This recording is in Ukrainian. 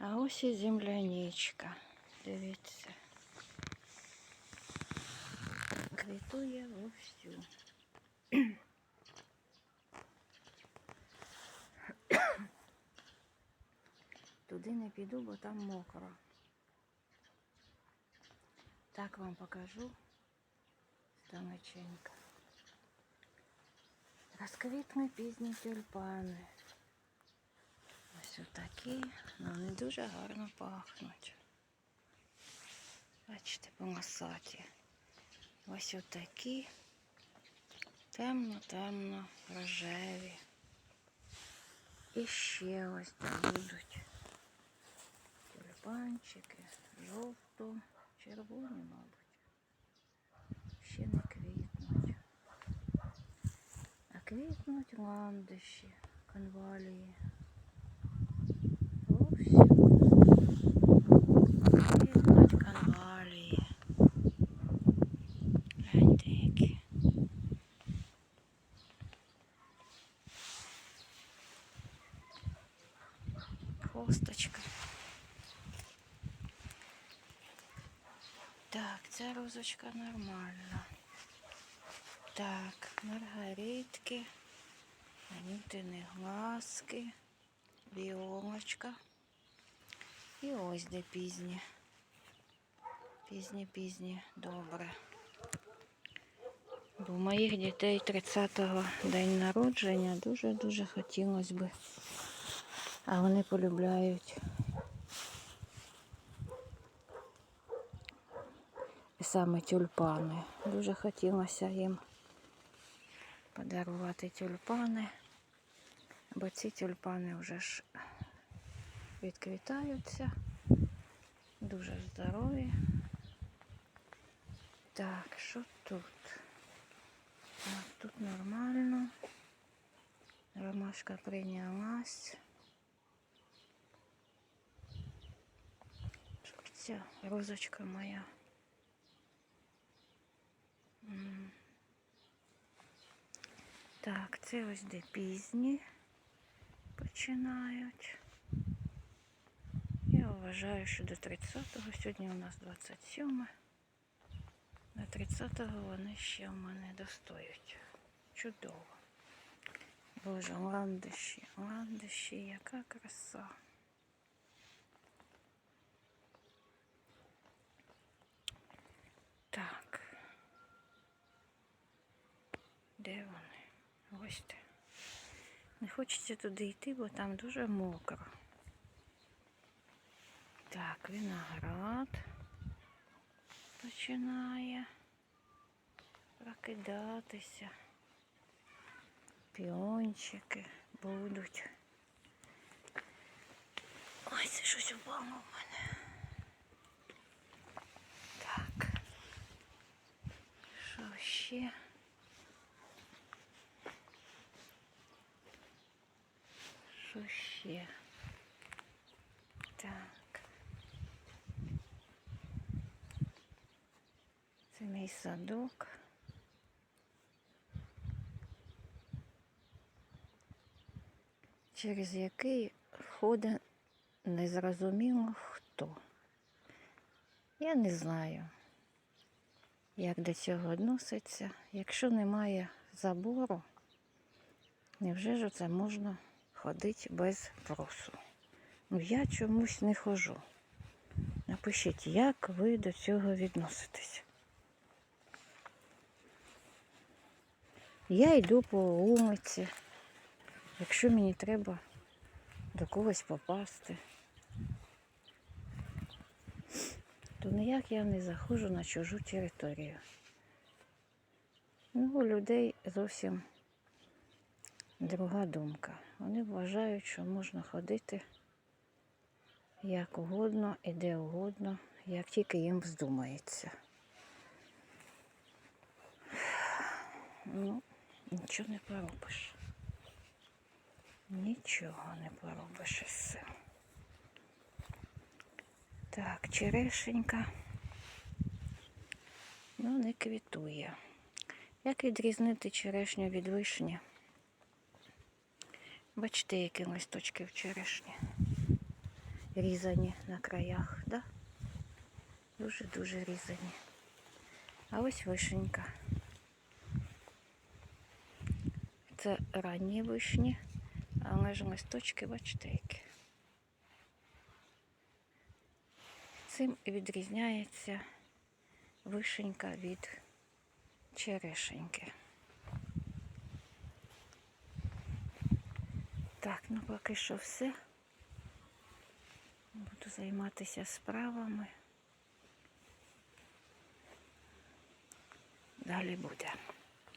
А ось і земляничка. Дивіться. Квітує вовсю. Туди не піду, бо там мокро. Так вам покажу Станоченька. Розквітли пізні тюльпани. Ось отакі, але вони дуже гарно пахнуть. Бачите, полосаті. Ось отакі темно-темно рожеві. І ще ось там будуть тюльпанчики, жовто, червоні, мабуть. Ще не квітнуть. А квітнуть ландиші, конвалії. Вовсю. Квітнуть конвалії. Гляньте які. Косточка. Так, ця розочка нормальна. Так, маргаритки, анютини глазки, віолочка. І ось де пізні. Пізні, пізні, добре. Бо моїх дітей 30-го день народження дуже-дуже хотілося би. А вони полюбляють саме тюльпани. Дуже хотілося їм подарувати тюльпани, бо ці тюльпани вже ж відквітаються, дуже здорові. Так, що тут? Тут нормально. Ромашка прийнялась. Ця розочка моя. Так, це ось де пізні починають. Я вважаю, що до 30-го, сьогодні у нас 27. До 30-го вони ще в мене достоять. Чудово. Боже, ландиші, ландиші, яка краса. Так. Де де. Не хочеться туди йти, бо там дуже мокро. Так, виноград починає прокидатися. Піончики будуть. Ой, це щось упало в мене. Так. Що ще? Що ще? Так. Це мій садок. Через який ходить незрозуміло хто. Я не знаю, як до цього відноситься. Якщо немає забору, невже ж це можна ходити без брусу? Ну, я чомусь не хожу. Напишіть, як ви до цього відноситесь. Я йду по вулиці, якщо мені треба до когось попасти, то ніяк я не заходжу на чужу територію. Ну, у людей зовсім друга думка. Вони вважають, що можна ходити як угодно і де угодно, як тільки їм вздумається. Ну, нічого не поробиш. Нічого не поробиш із цим. Так, черешенька. Ну, не квітує. Як відрізнити черешню від вишні? Бачите, які листочки черешні. різані на краях, да? Дуже-дуже різані. А ось вишенька. Це ранні вишні, але ж листочки, бачите, які. Цим відрізняється вишенька від черешеньки. Так, ну поки що все. Буду займатися справами. Далі буде.